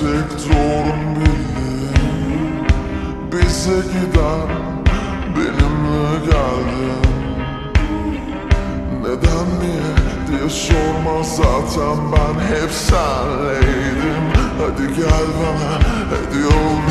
tek doğrun bildim Bize gider benimle geldin Neden niye diye sorma zaten ben hep senleydim. Hadi gel bana hadi ol